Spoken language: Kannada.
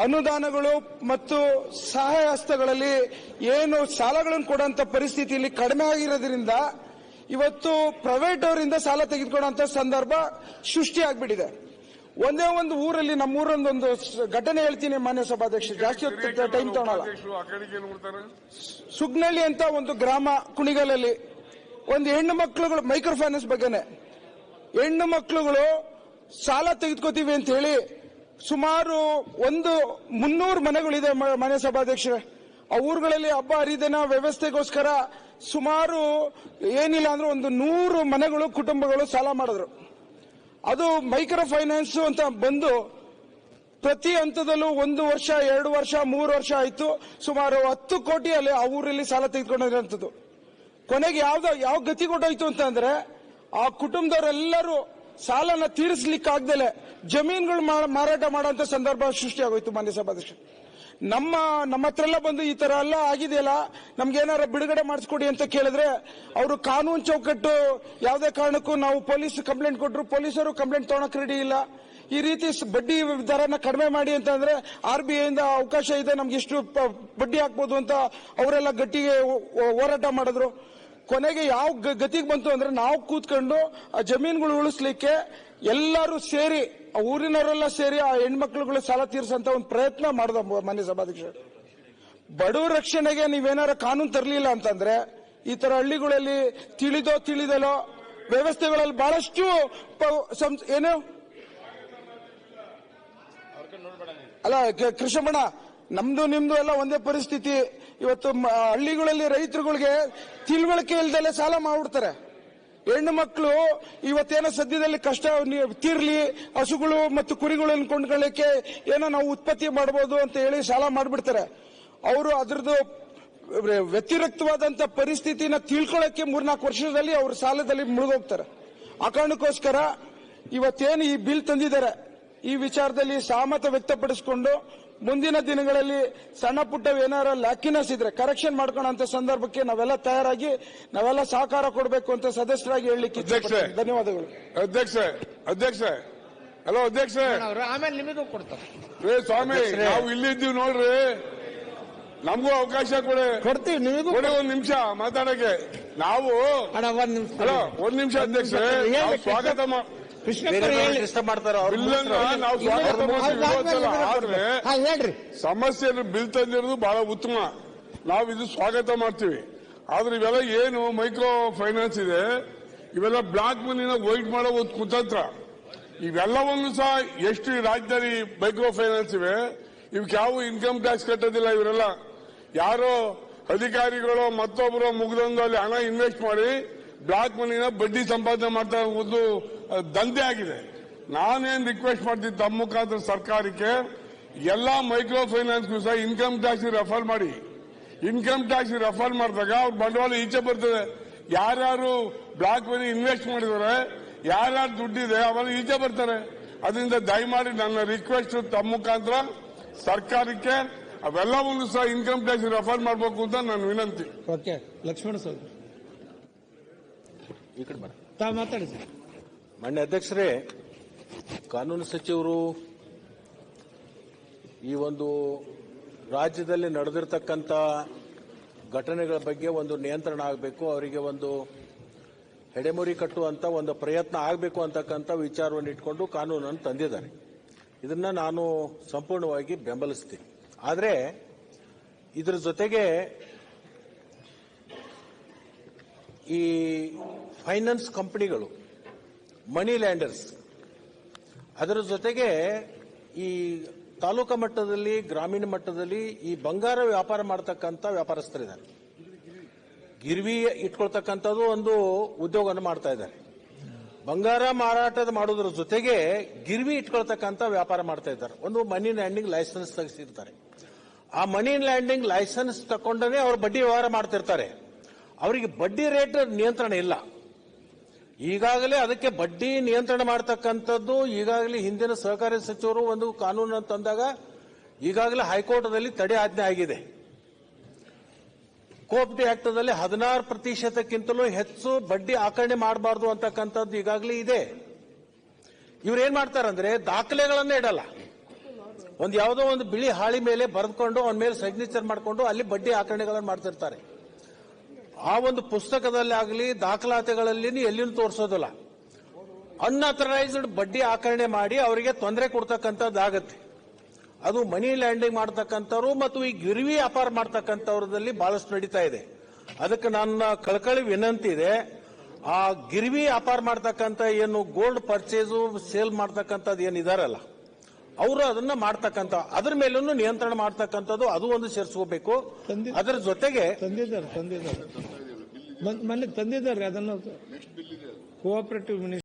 ಅನುದಾನಗಳು ಮತ್ತು ಸಹಾಯ ಹಸ್ತಗಳಲ್ಲಿ ಏನು ಸಾಲಗಳನ್ನು ಕೊಡುವಂತ ಪರಿಸ್ಥಿತಿಯಲ್ಲಿ ಕಡಿಮೆ ಆಗಿರೋದ್ರಿಂದ ಇವತ್ತು ಪ್ರೈವೇಟ್ ಅವರಿಂದ ಸಾಲ ತೆಗೆದುಕೊಳ್ಳುವಂತ ಸಂದರ್ಭ ಸೃಷ್ಟಿಯಾಗ್ಬಿಟ್ಟಿದೆ ಒಂದೇ ಒಂದು ಊರಲ್ಲಿ ನಮ್ಮ ಊರೊಂದೊಂದು ಸ- ಘಟನೆ ಹೇಳ್ತೀನಿ ಮಾನ್ಯ ಸಭಾಧ್ಯಕ್ಷ ಜಾಸ್ತಿ ಟೈಮ್ ತಗೊಳಲ್ಲ. ಸುಗ್ನಳ್ಳಿ ಅಂತ ಒಂದು ಗ್ರಾಮ ಕುಣಿಗಲಲ್ಲಿ ಒಂದು ಹೆಣ್ಣು ಮಕ್ಕಳುಗಳು ಮೈಕ್ರೋ ಫೈನಾನ್ಸ್ ಬಗ್ಗೆನೆ. ಹೆಣ್ಣು ಮಕ್ಕಳುಗಳು ಸಾಲ ತೆಗೆದುಕೋತೀವಿ ಅಂತ ಹೇಳಿ ಸುಮಾರು ಒಂದು ಮುನ್ನೂರು ಮನೆಗಳಿದೆ ಮನೆ ಸಭಾಧ್ಯಕ್ಷರೇ. ಆ ಊರುಗಳಲ್ಲಿ ಹಬ್ಬ ಹರಿದಿನ ವ್ಯವಸ್ಥೆಗೋಸ್ಕರ ಸುಮಾರು ಏನಿಲ್ಲ ಅಂದ್ರೆ ಒಂದು ನೂರು ಮನೆಗಳು, ಕುಟುಂಬಗಳು ಸಾಲ ಮಾಡಿದ್ರು. ಅದು ಮೈಕ್ರೋ ಫೈನಾನ್ಸ್ ಅಂತ ಬಂದು ಪ್ರತಿ ಹಂತದಲ್ಲೂ ಒಂದು ವರ್ಷ, ಎರಡು ವರ್ಷ, ಮೂರು ವರ್ಷ ಆಯಿತು. ಸುಮಾರು ಹತ್ತು ಕೋಟಿ ಅಲ್ಲಿ ಆ ಊರಲ್ಲಿ ಸಾಲ ತೆಗೆದುಕೊಂಡಿರೋಂಥದ್ದು. ಕೊನೆಗೆ ಯಾವ್ದು ಯಾವ ಗತಿ ಕೊಟ್ಟೋಯ್ತು ಅಂತಂದ್ರೆ ಆ ಕುಟುಂಬದವರೆಲ್ಲರೂ ಸಾಲನ ತೀರಿಸಲಿಕ್ಕಾಗ್ದಲೆ ಜಮೀನುಗಳು ಮಾರಾಟ ಮಾಡುವಂತ ಸಂದರ್ಭ ಸೃಷ್ಟಿಯಾಗೋಯ್ತು ಮಾನ್ಯ ಸಭಾಧ್ಯಕ್ಷ ನಮ್ಮ ನಮ್ಮ ಹತ್ರ ಎಲ್ಲ ಬಂದು ಈ ತರ ಎಲ್ಲ ಆಗಿದೆಯಲ್ಲ ನಮ್ಗೆ ಏನಾರ ಬಿಡುಗಡೆ ಮಾಡಿಸ್ಕೊಡಿ ಅಂತ ಕೇಳಿದ್ರೆ ಅವರು ಕಾನೂನು ಚೌಕಟ್ಟು ಯಾವುದೇ ಕಾರಣಕ್ಕೂ ನಾವು ಪೊಲೀಸ್ ಕಂಪ್ಲೇಂಟ್ ಕೊಟ್ಟರು ಪೊಲೀಸರು ಕಂಪ್ಲೇಂಟ್ ತಗೊಳಕ್ ರೆಡಿ ಇಲ್ಲ. ಈ ರೀತಿ ಬಡ್ಡಿ ದರನ ಕಡಿಮೆ ಮಾಡಿ ಅಂತಂದ್ರೆ ಆರ್ ಬಿ ಐಯಿಂದ ಅವಕಾಶ ಇದೆ, ನಮ್ಗೆ ಇಷ್ಟು ಬಡ್ಡಿ ಹಾಕ್ಬೋದು ಅಂತ ಅವರೆಲ್ಲ ಗಟ್ಟಿಗೆ ಹೋರಾಟ ಮಾಡಿದ್ರು. ಕೊನೆಗೆ ಯಾವ ಗತಿಗೆ ಬಂತು ಅಂದ್ರೆ ನಾವು ಕೂತ್ಕೊಂಡು ಆ ಜಮೀನುಗಳು ಉಳಿಸ್ಲಿಕ್ಕೆ ಎಲ್ಲರೂ ಸೇರಿ, ಆ ಊರಿನವರೆಲ್ಲ ಸೇರಿ ಆ ಹೆಣ್ಮಕ್ಳುಗಳು ಸಾಲ ತೀರ್ಸಂತ ಒಂದು ಪ್ರಯತ್ನ ಮಾಡಿದ ಮಾನ್ಯ ಸಭಾಧ್ಯಕ್ಷ ಬಡವರ ರಕ್ಷಣೆಗೆ ನೀವೇನಾರ ಕಾನೂನು ತರಲಿಲ್ಲ ಅಂತಂದ್ರೆ ಈ ತರ ಹಳ್ಳಿಗಳಲ್ಲಿ ತಿಳಿದೋ ತಿಳಿದಲೋ ವ್ಯವಸ್ಥೆಗಳಲ್ಲಿ ಬಹಳಷ್ಟು ಏನು? ಅಲ್ಲ ಕೃಷ್ಣಮಣ್ಣ ಕೃಷ್ಣಮಣ ನಮ್ದು ನಿಮ್ದು ಎಲ್ಲ ಒಂದೇ ಪರಿಸ್ಥಿತಿ. ಇವತ್ತು ಹಳ್ಳಿಗಳಲ್ಲಿ ರೈತರುಗಳಿಗೆ ತಿಳುವಳಿಕೆ ಇಲ್ದಲೆ ಸಾಲ ಮಾಡ್ಬಿಡ್ತಾರೆ. ಹೆಣ್ಣು ಮಕ್ಕಳು ಇವತ್ತೇನೋ ಸದ್ಯದಲ್ಲಿ ಕಷ್ಟ ತೀರ್ಲಿ, ಹಸುಗಳು ಮತ್ತು ಕುರಿಗಳನ್ನು ಕೊಂಡ್ಕೊಳ್ಳಿಕ್ಕೆ ಏನೋ ನಾವು ಉತ್ಪತ್ತಿ ಮಾಡಬಹುದು ಅಂತ ಹೇಳಿ ಸಾಲ ಮಾಡಿಬಿಡ್ತಾರೆ. ಅವರು ಅದ್ರದ್ದು ವ್ಯತಿರಿಕ್ತವಾದಂತ ಪರಿಸ್ಥಿತಿನ ತಿಳ್ಕೊಳ್ಳೋಕೆ ಮೂರ್ನಾಲ್ಕು ವರ್ಷದಲ್ಲಿ ಅವರು ಸಾಲದಲ್ಲಿ ಮುಳುಗೋಗ್ತಾರೆ. ಆ ಕಾರಣಕ್ಕೋಸ್ಕರ ಇವತ್ತೇನು ಈ ಬಿಲ್ ತಂದಿದ್ದಾರೆ, ಈ ವಿಚಾರದಲ್ಲಿ ಸಹಮತ ವ್ಯಕ್ತಪಡಿಸಿಕೊಂಡು ಮುಂದಿನ ದಿನಗಳಲ್ಲಿ ಸಣ್ಣ ಪುಟ್ಟ ಏನಾರ ಲ್ಯಾಕಿನಸ್ ಇದ್ರೆ ಕರೆಕ್ಷನ್ ಮಾಡ್ಕೊಳ್ಳೋ ಸಂದರ್ಭಕ್ಕೆ ನಾವೆಲ್ಲ ತಯಾರಾಗಿ ನಾವೆಲ್ಲ ಸಹಕಾರ ಕೊಡಬೇಕು ಅಂತ ಸದಸ್ಯರಾಗಿ ಹೇಳಲಿಕ್ಕೆ ಅಧ್ಯಕ್ಷೆ. ಧನ್ಯವಾದಗಳು. ಅಧ್ಯಕ್ಷ ಅಧ್ಯಕ್ಷ. ಹಲೋ ಅಧ್ಯಕ್ಷ. ಆಮೇಲೆ ನಿಮಗೂ ಕೊಡ್ತಾರೆ. ರೇ ಸ್ವಾಮಿ ನಾವು ಇಲ್ಲಿದ್ದೀವಿ ನೋಡ್ರಿ. ನಮಗೂ ಅವಕಾಶ ಕೊಡಿ. ಕೊಡ್ತೀವಿ ನಿಮಗೂ ಕೊಡಿ ಒಂದ್ ನಿಮಿಷ ಮಾತಾಡಕ್ಕೆ. ನಾವು ಅಣ್ಣ ಒಂದ್ ನಿಮಿಷ. ಹಲೋ ಒಂದ್ ನಿಮಿಷ ಅಧ್ಯಕ್ಷ ಸ್ವಾಗತ ಮಾಡ್ತಾರೆ ಹೇಳ್ರಿ. ಸಮಸ್ಯೆಯನ್ನು ಬಿಲ್ ತಂದಿರೋದು ಬಹಳ ಉತ್ತಮ. ನಾವು ಇದು ಸ್ವಾಗತ ಮಾಡ್ತೀವಿ. ಆದ್ರೆ ಇವೆಲ್ಲ ಏನು ಮೈಕ್ರೋ ಫೈನಾನ್ಸ್ ಇದೆ. ಇವೆಲ್ಲ ಬ್ಲಾಕ್ ಮನಿನ ವೈಟ್ ಮಾಡೋ ಒಂದು ಕುತಂತ್ರ. ಇವೆಲ್ಲವನ್ನು ಸಹ ಎಷ್ಟು ಈ ರಾಜ್ಯದಲ್ಲಿ ಮೈಕ್ರೋ ಫೈನಾನ್ಸ್ ಇವೆ ಇವಕ್ಕೆ ಯಾವ ಇನ್ಕಮ್ ಟ್ಯಾಕ್ಸ್ ಕಟ್ಟೋದಿಲ್ಲ ಇವರೆಲ್ಲ. ಯಾರೋ ಅಧಿಕಾರಿಗಳು ಮತ್ತೊಬ್ಬರು ಮುಗ್ದೊಂದು ಅಲ್ಲಿ ಹಣ ಇನ್ವೆಸ್ಟ್ ಮಾಡಿ ಬ್ಲಾಕ್ ಮನಿನ ಬಡ್ಡಿ ಸಂಪಾದನೆ ಮಾಡ್ತಾ ಒಂದು ದಂಧೆ ಆಗಿದೆ. ನಾನೇನ್ ರಿಕ್ವೆಸ್ಟ್ ಮಾಡ್ತೀನಿ ತಮ್ಮ ಮುಖಾಂತರ ಸರ್ಕಾರಕ್ಕೆ ಎಲ್ಲಾ ಮೈಕ್ರೋ ಫೈನಾನ್ಸ್ ಸಹ ಇನ್ಕಮ್ ಟ್ಯಾಕ್ಸ್ ರೆಫರ್ ಮಾಡಿ. ಇನ್ಕಮ್ ಟ್ಯಾಕ್ಸ್ ರೆಫರ್ ಮಾಡಿದಾಗ ಅವ್ರ ಬಂಡವಾಳ ಈಚೆ ಬರ್ತದೆ. ಯಾರ್ಯಾರು ಬ್ಲಾಕ್ ಮನಿ ಇನ್ವೆಸ್ಟ್ ಮಾಡಿದ್ದಾರೆ ಯಾರ್ಯಾರು ದುಡ್ಡಿದೆ ಅವೆಲ್ಲ ಈಚೆ ಬರ್ತಾರೆ. ಅದರಿಂದ ದಯಮಾಡಿ ನನ್ನ ರಿಕ್ವೆಸ್ಟ್ ತಮ್ಮ ಮುಖಾಂತರ ಸರ್ಕಾರಕ್ಕೆ ಅವೆಲ್ಲವನ್ನು ಸಹ ಇನ್ಕಮ್ ಟ್ಯಾಕ್ಸ್ ರೆಫರ್ ಮಾಡಬೇಕು ಅಂತ ನನ್ನ ವಿನಂತಿ. Okay Lakshmana sir. ಮಾತಾಡಿ ಸರ್. ಮಾನ್ಯ ಅಧ್ಯಕ್ಷರೇ, ಕಾನೂನು ಸಚಿವರು ಈ ಒಂದು ರಾಜ್ಯದಲ್ಲಿ ನಡೆದಿರ್ತಕ್ಕಂಥ ಘಟನೆಗಳ ಬಗ್ಗೆ ಒಂದು ನಿಯಂತ್ರಣ ಆಗಬೇಕು, ಅವರಿಗೆ ಒಂದು ಹೆಡೆಮುರಿ ಕಟ್ಟುವಂತ ಒಂದು ಪ್ರಯತ್ನ ಆಗಬೇಕು ಅಂತಕ್ಕಂಥ ವಿಚಾರವನ್ನು ಇಟ್ಕೊಂಡು ಕಾನೂನನ್ನು ತಂದಿದ್ದಾರೆ. ಇದನ್ನ ನಾನು ಸಂಪೂರ್ಣವಾಗಿ ಬೆಂಬಲಿಸ್ತೀನಿ. ಆದರೆ, ಇದರ ಜೊತೆಗೆ ಈ ಫೈನಾನ್ಸ್ ಕಂಪನಿಗಳು ಮನಿ ಲ್ಯಾಂಡರ್ಸ್ ಅದರ ಜೊತೆಗೆ ಈ ತಾಲೂಕು ಮಟ್ಟದಲ್ಲಿ, ಗ್ರಾಮೀಣ ಮಟ್ಟದಲ್ಲಿ ಈ ಬಂಗಾರ ವ್ಯಾಪಾರ ಮಾಡತಕ್ಕಂಥ ವ್ಯಾಪಾರಸ್ಥರಿದ್ದಾರೆ. ಗಿರ್ವಿ ಇಟ್ಕೊಳ್ತಕ್ಕಂಥದ್ದು ಒಂದು ಉದ್ಯೋಗವನ್ನು ಮಾಡ್ತಾ ಇದ್ದಾರೆ. ಬಂಗಾರ ಮಾರಾಟದ ಮಾಡೋದ್ರ ಜೊತೆಗೆ ಗಿರ್ವಿ ಇಟ್ಕೊಳ್ತಕ್ಕಂಥ ವ್ಯಾಪಾರ ಮಾಡ್ತಾ ಇದ್ದಾರೆ. ಒಂದು ಮನಿ ಲ್ಯಾಂಡಿಂಗ್ ಲೈಸೆನ್ಸ್ ತೆಗೆಸಿರ್ತಾರೆ. ಆ ಮನಿ ಲ್ಯಾಂಡಿಂಗ್ ಲೈಸೆನ್ಸ್ ತಕೊಂಡನೇ ಅವರು ಬಡ್ಡಿ ವ್ಯವಹಾರ ಮಾಡ್ತಿರ್ತಾರೆ. ಅವರಿಗೆ ಬಡ್ಡಿ ರೇಟ್ ನಿಯಂತ್ರಣ ಇಲ್ಲ. ಈಗಾಗಲೇ ಅದಕ್ಕೆ ಬಡ್ಡಿ ನಿಯಂತ್ರಣ ಮಾಡತಕ್ಕಂಥದ್ದು, ಈಗಾಗಲೇ ಹಿಂದಿನ ಸಹಕಾರಿ ಸಚಿವರು ಒಂದು ಕಾನೂನು ತಂದಾಗ ಈಗಾಗಲೇ ಹೈಕೋರ್ಟ್ನಲ್ಲಿ ತಡೆ ಆಜ್ಞೆ ಆಗಿದೆ. ಕೋಪ್ಟಿ ಆಕ್ಟದಲ್ಲಿ ಹದಿನಾರು ಪ್ರತಿಶತಕ್ಕಿಂತಲೂ ಹೆಚ್ಚು ಬಡ್ಡಿ ಆಕರಣೆ ಮಾಡಬಾರ್ದು ಅಂತಕ್ಕಂಥದ್ದು ಈಗಾಗಲೇ ಇದೆ. ಇವ್ರು ಏನ್ ಮಾಡ್ತಾರಂದ್ರೆ ದಾಖಲೆಗಳನ್ನ ಇಡಲ್ಲ. ಒಂದು ಯಾವುದೋ ಒಂದು ಬಿಳಿ ಹಾಳಿ ಮೇಲೆ ಬರೆದುಕೊಂಡು ಅವನ ಮೇಲೆ ಸಿಗ್ನೇಚರ್ ಮಾಡಿಕೊಂಡು ಅಲ್ಲಿ ಬಡ್ಡಿ ಆಕರಣೆಗಳನ್ನು ಮಾಡ್ತಿರ್ತಾರೆ. ಆ ಒಂದು ಪುಸ್ತಕದಲ್ಲಿ ಆಗಲಿ, ದಾಖಲಾತಿಗಳಲ್ಲಿ ಎಲ್ಲಿನೂ ತೋರಿಸೋದಿಲ್ಲ. ಅನ್ಅಥರೈಸ್ಡ್ ಬಡ್ಡಿ ಆಕರಣೆ ಮಾಡಿ ಅವರಿಗೆ ತೊಂದರೆ ಕೊಡ್ತಕ್ಕಂಥದ್ದಾಗತ್ತೆ. ಅದು ಮನಿ ಲ್ಯಾಂಡಿಂಗ್ ಮಾಡ್ತಕ್ಕಂಥವ್ರು ಮತ್ತು ಈ ಗಿರ್ವಿ ವ್ಯಾಪಾರ ಮಾಡ್ತಕ್ಕಂಥವ್ರದಲ್ಲಿ ಬಹಳಷ್ಟು ನಡೀತಾ ಇದೆ. ಅದಕ್ಕೆ ನನ್ನ ಕಳಕಳಿ ವಿನಂತಿ ಇದೆ, ಆ ಗಿರ್ವಿ ವ್ಯಾಪಾರ ಮಾಡ್ತಕ್ಕಂಥ ಏನು ಗೋಲ್ಡ್ ಪರ್ಚೇಸು ಸೇಲ್ ಮಾಡ್ತಕ್ಕಂಥದ್ದು ಏನಿದಾರಲ್ಲ ಅವರು ಅದನ್ನ ಮಾಡ್ತಕ್ಕಂಥ ಅದ್ರ ಮೇಲೂ ನಿಯಂತ್ರಣ ಮಾಡ್ತಕ್ಕಂಥದ್ದು ಅದು ಒಂದು ಸೇರಿಸ್ಕೋಬೇಕು. ತಂದೆ- ಅದರ ಜೊತೆಗೆ ತಂದಿದ್ದಾರೆ ತಂದಿದ್ದಾರೆ. ಮೊನ್ನೆ ತಂದಿದ್ದಾರೆ ಅದನ್ನು ಕೋಆಪರೇಟಿವ್ ಮಿನಿಸ್ಟರ್